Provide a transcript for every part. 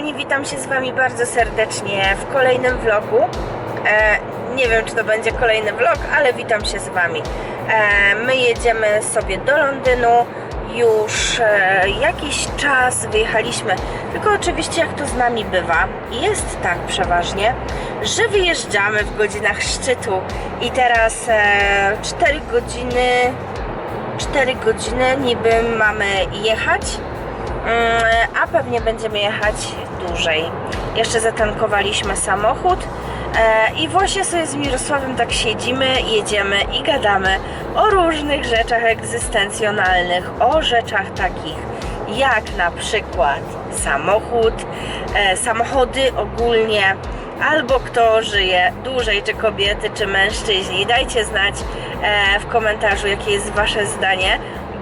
Kochani, witam się z Wami bardzo serdecznie w kolejnym vlogu. E, nie wiem, czy to będzie kolejny vlog, ale witam się z Wami. E, my jedziemy sobie do Londynu. Już e, jakiś czas wyjechaliśmy, tylko oczywiście jak to z nami bywa, jest tak przeważnie, że wyjeżdżamy w godzinach szczytu i teraz e, 4 godziny 4 godziny niby mamy jechać, Mm, a pewnie będziemy jechać dłużej. Jeszcze zatankowaliśmy samochód e, i właśnie sobie z Mirosławem tak siedzimy, jedziemy i gadamy o różnych rzeczach egzystencjonalnych, o rzeczach takich jak na przykład samochód, e, samochody ogólnie, albo kto żyje dłużej, czy kobiety, czy mężczyźni. Dajcie znać e, w komentarzu, jakie jest Wasze zdanie,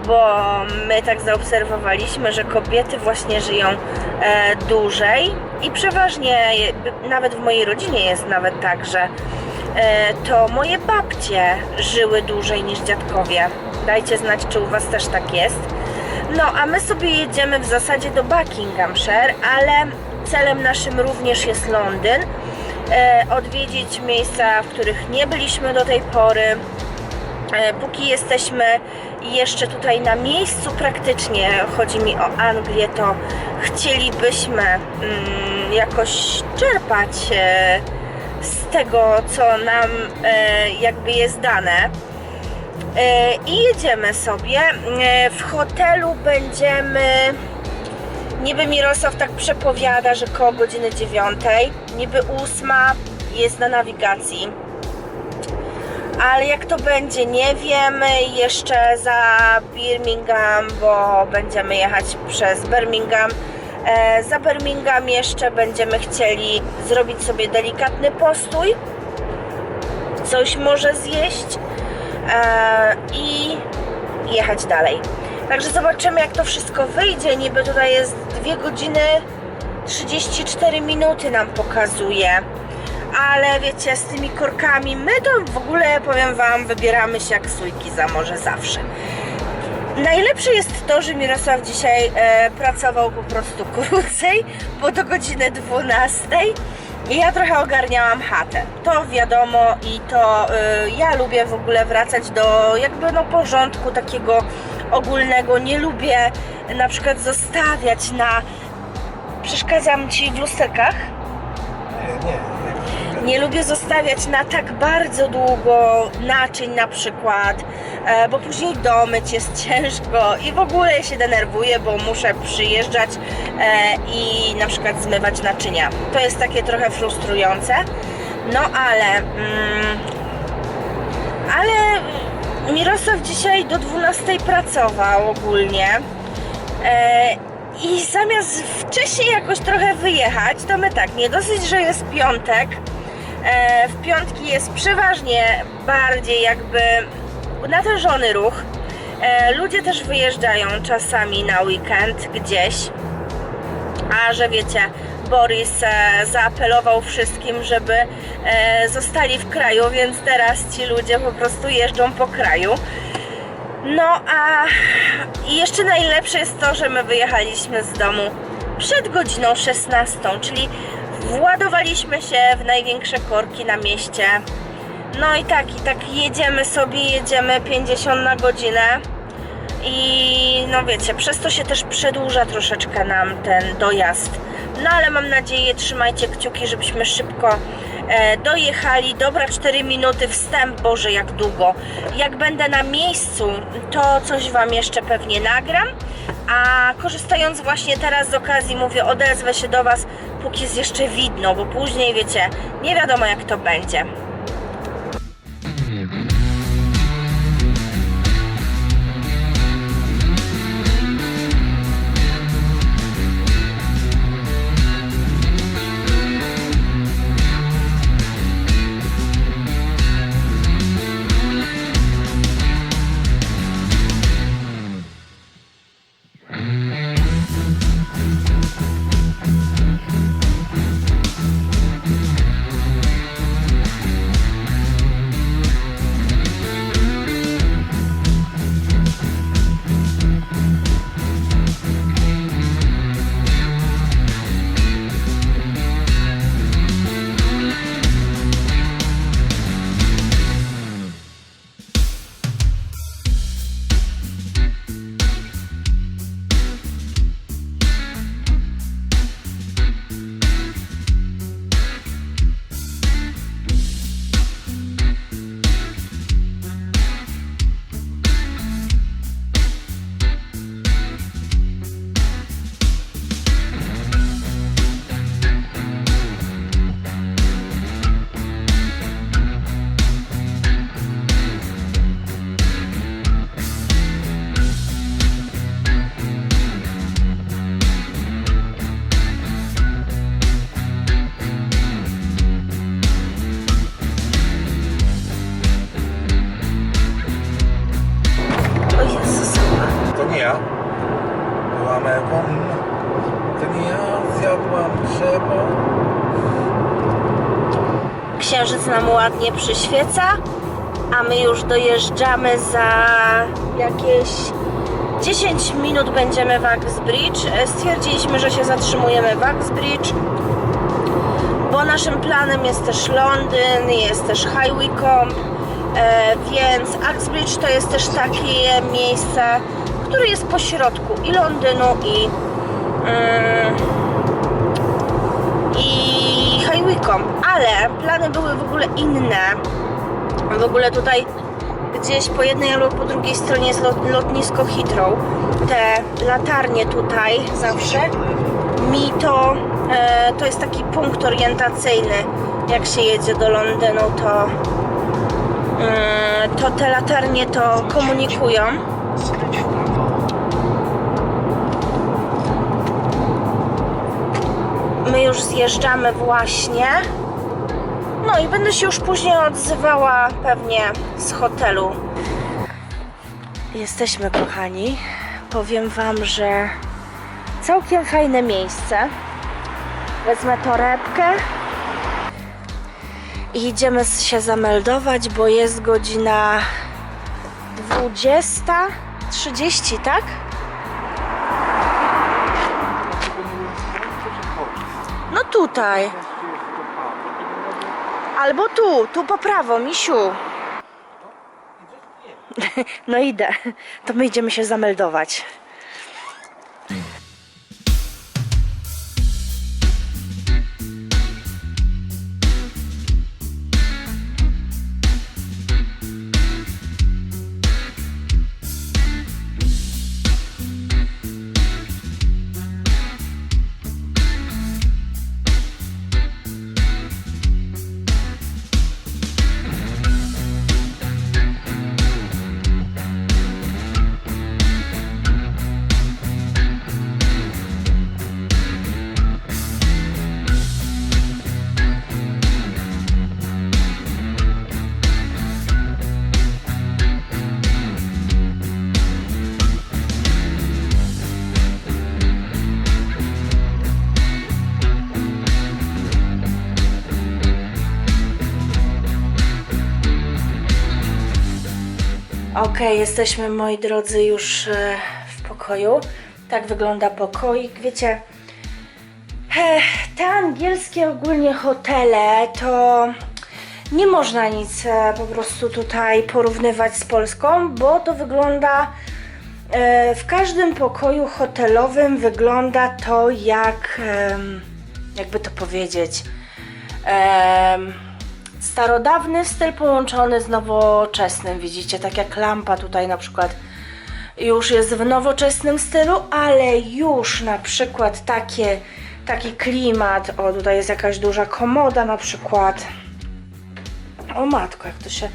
bo my tak zaobserwowaliśmy, że kobiety właśnie żyją e, dłużej i przeważnie, nawet w mojej rodzinie jest nawet tak, że e, to moje babcie żyły dłużej niż dziadkowie. Dajcie znać, czy u Was też tak jest. No, a my sobie jedziemy w zasadzie do Buckinghamshire, ale celem naszym również jest Londyn. E, odwiedzić miejsca, w których nie byliśmy do tej pory. E, Póki jesteśmy jeszcze tutaj na miejscu praktycznie, chodzi mi o Anglię, to chcielibyśmy mm, jakoś czerpać e, z tego, co nam e, jakby jest dane. I jedziemy sobie. W hotelu będziemy. Niby Mirosław tak przepowiada, że koło godziny 9, niby 8 jest na nawigacji. Ale jak to będzie, nie wiemy. Jeszcze za Birmingham, bo będziemy jechać przez Birmingham. E, za Birmingham jeszcze będziemy chcieli zrobić sobie delikatny postój. Coś może zjeść e, i jechać dalej. Także zobaczymy, jak to wszystko wyjdzie. Niby tutaj jest 2 godziny 34 minuty nam pokazuje. Ale wiecie, z tymi korkami, my to w ogóle, powiem Wam, wybieramy się jak sójki za morze zawsze. Najlepsze jest to, że Mirosław dzisiaj e, pracował po prostu krócej, bo do godziny 12 i ja trochę ogarniałam chatę. To wiadomo i to e, ja lubię w ogóle wracać do jakby no porządku takiego ogólnego. Nie lubię na przykład zostawiać na... Przeszkadzam Ci w lusterkach? Nie, nie. Nie lubię zostawiać na tak bardzo długo naczyń na przykład, e, bo później domyć jest ciężko i w ogóle się denerwuję, bo muszę przyjeżdżać e, i na przykład zmywać naczynia. To jest takie trochę frustrujące. No ale mm, ale Mirosław dzisiaj do 12 pracował ogólnie. E, I zamiast wcześniej jakoś trochę wyjechać, to my tak, nie dosyć, że jest piątek. E, w piątki jest przeważnie bardziej jakby natężony ruch. E, ludzie też wyjeżdżają czasami na weekend gdzieś. A że wiecie, Boris e, zaapelował wszystkim, żeby zostali w kraju, więc teraz ci ludzie po prostu jeżdżą po kraju. No a jeszcze najlepsze jest to, że my wyjechaliśmy z domu przed godziną 16, czyli władowaliśmy się w największe korki na mieście. No i tak, i tak jedziemy sobie, jedziemy 50 na godzinę. I no wiecie, przez to się też przedłuża troszeczkę nam ten dojazd. No ale mam nadzieję, trzymajcie kciuki, żebyśmy szybko e, dojechali. Dobra, 4 minuty wstęp, Boże, jak długo. Jak będę na miejscu, to coś Wam jeszcze pewnie nagram. A korzystając właśnie teraz z okazji, mówię, odezwę się do Was, póki jest jeszcze widno, bo później, wiecie, nie wiadomo jak to będzie. Księżyc nam ładnie przyświeca, a my już dojeżdżamy za jakieś 10 minut będziemy w Axbridge. Stwierdziliśmy, że się zatrzymujemy w Axbridge, bo naszym planem jest też Londyn, jest też High Wycombe, e, więc Axbridge to jest też takie miejsce, które jest po środku i Londynu i mm, ale plany były w ogóle inne. W ogóle tutaj gdzieś po jednej albo po drugiej stronie jest lot, lotnisko Heathrow. Te latarnie tutaj zawsze mi to, e, to jest taki punkt orientacyjny. Jak się jedzie do Londynu, to, mm, to te latarnie to komunikują. My już zjeżdżamy właśnie. No i będę się już później odzywała pewnie z hotelu. Jesteśmy kochani. Powiem wam, że całkiem fajne miejsce. Wezmę torebkę i idziemy się zameldować, bo jest godzina 20.30, tak? Tutaj. Albo tu, tu po prawo, misiu. No idę. To my idziemy się zameldować. Ok, jesteśmy moi drodzy już e, w pokoju. Tak wygląda pokoik. Wiecie, te angielskie ogólnie hotele to nie można nic e, po prostu tutaj porównywać z Polską, bo to wygląda e, w każdym pokoju hotelowym wygląda to jak jakby to powiedzieć starodawny styl połączony z nowoczesnym. Widzicie, tak jak lampa tutaj na przykład już jest w nowoczesnym stylu, ale już na przykład takie, taki klimat. O, tutaj jest jakaś duża komoda na przykład. O matko, jak to się...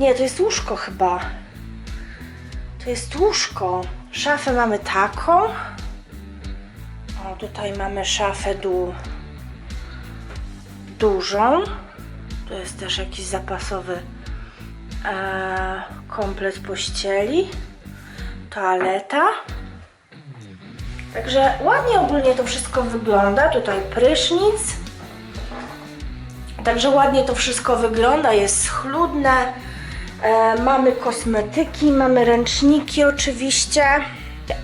Nie, to jest łóżko chyba. To jest łóżko. Szafę mamy taką. O, tutaj mamy szafę du... dużą. To jest też jakiś zapasowy e, komplet pościeli. Toaleta. Także ładnie ogólnie to wszystko wygląda. Tutaj prysznic. Także ładnie to wszystko wygląda. Jest schludne. E, mamy kosmetyki, mamy ręczniki oczywiście,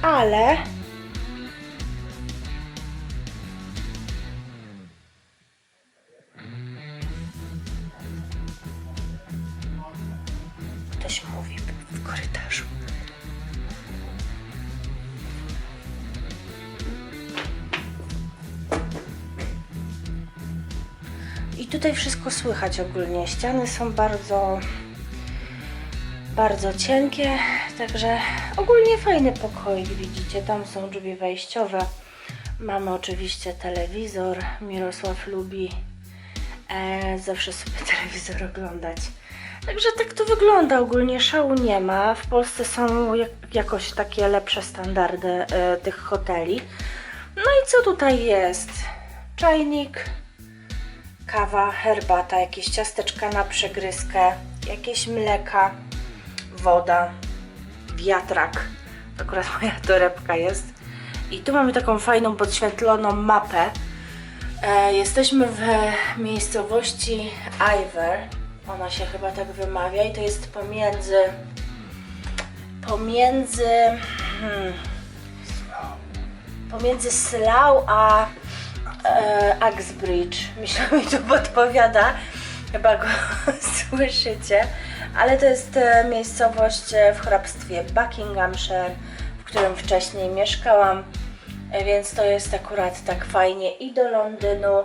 ale tutaj wszystko słychać ogólnie. Ściany są bardzo, bardzo cienkie, także ogólnie fajny pokoik, widzicie. Tam są drzwi wejściowe. Mamy oczywiście telewizor. Mirosław lubi e, zawsze sobie telewizor oglądać. Także tak to wygląda ogólnie, szału nie ma. W Polsce są jak, jakoś takie lepsze standardy e, tych hoteli. No i co tutaj jest? Czajnik, kawa, herbata, jakieś ciasteczka na przegryzkę, jakieś mleka, woda, wiatrak akurat moja torebka jest. I tu mamy taką fajną, podświetloną mapę. E, jesteśmy w miejscowości Iver. Ona się chyba tak wymawia i to jest pomiędzy pomiędzy hmm, pomiędzy Slough a e, Axbridge. Myślę, mi to podpowiada. Chyba go słyszycie. Ale to jest e, miejscowość e, w hrabstwie Buckinghamshire, w którym wcześniej mieszkałam. E, Więc to jest akurat tak fajnie i do Londynu,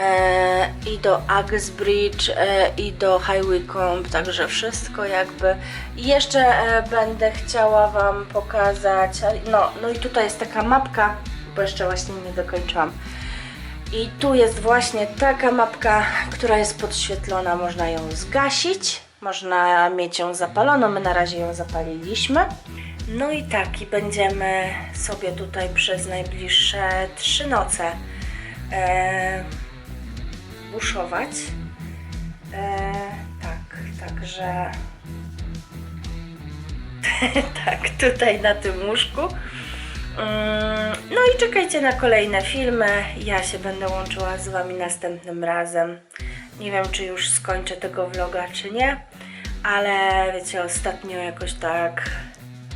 e, i do Axbridge, e, i do High Wycombe, także wszystko jakby. I jeszcze e, będę chciała Wam pokazać, no, no i tutaj jest taka mapka, bo jeszcze właśnie nie dokończyłam. I tu jest właśnie taka mapka, która jest podświetlona, można ją zgasić, można mieć ją zapaloną, my na razie ją zapaliliśmy. No i tak, i będziemy sobie tutaj przez najbliższe trzy noce e, buszować. E, tak, także tak, tutaj na tym łóżku. Mm, No i czekajcie na kolejne filmy. Ja się będę łączyła z Wami następnym razem. Nie wiem, czy już skończę tego vloga, czy nie, ale wiecie, ostatnio jakoś tak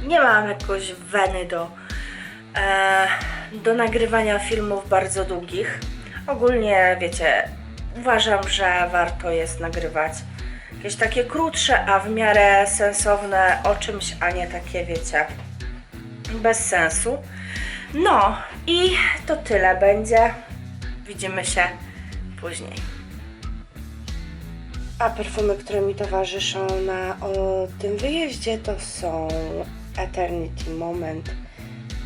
nie mam jakoś weny do, e, do nagrywania filmów bardzo długich. Ogólnie, wiecie, uważam, że warto jest nagrywać jakieś takie krótsze, a w miarę sensowne o czymś, a nie takie, wiecie, bez sensu. No i to tyle będzie. Widzimy się później. A perfumy, które mi towarzyszą na o, tym wyjeździe to są Eternity Moment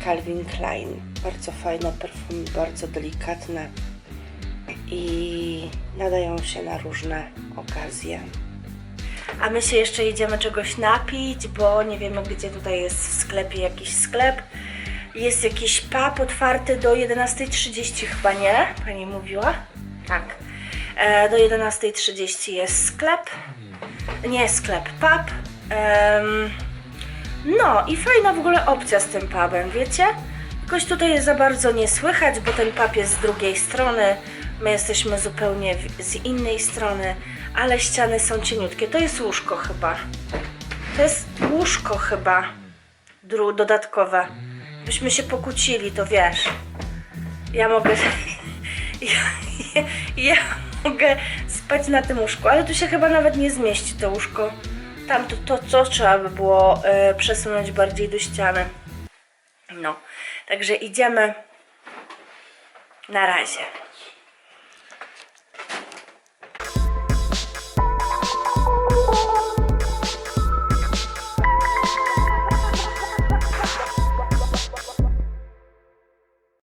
Calvin Klein. Bardzo fajne perfumy, bardzo delikatne i nadają się na różne okazje. A my się jeszcze jedziemy czegoś napić, bo nie wiemy, gdzie tutaj jest w sklepie jakiś sklep. Jest jakiś pub otwarty do 11.30 chyba, nie? Pani mówiła? Tak. E, do 11.30 jest sklep. Nie sklep, pub. Em, no i fajna w ogóle opcja z tym pubem, wiecie? Jakoś tutaj za bardzo nie słychać, bo ten pub jest z drugiej strony. My jesteśmy zupełnie z innej strony, ale ściany są cieniutkie. To jest łóżko chyba. To jest łóżko chyba. Dru dodatkowe. Byśmy się pokłócili, to wiesz. Ja mogę. Ja, ja, ja mogę spać na tym łóżku, ale tu się chyba nawet nie zmieści to łóżko. Tam to, to co trzeba by było e, przesunąć bardziej do ściany. No, także idziemy. Na razie.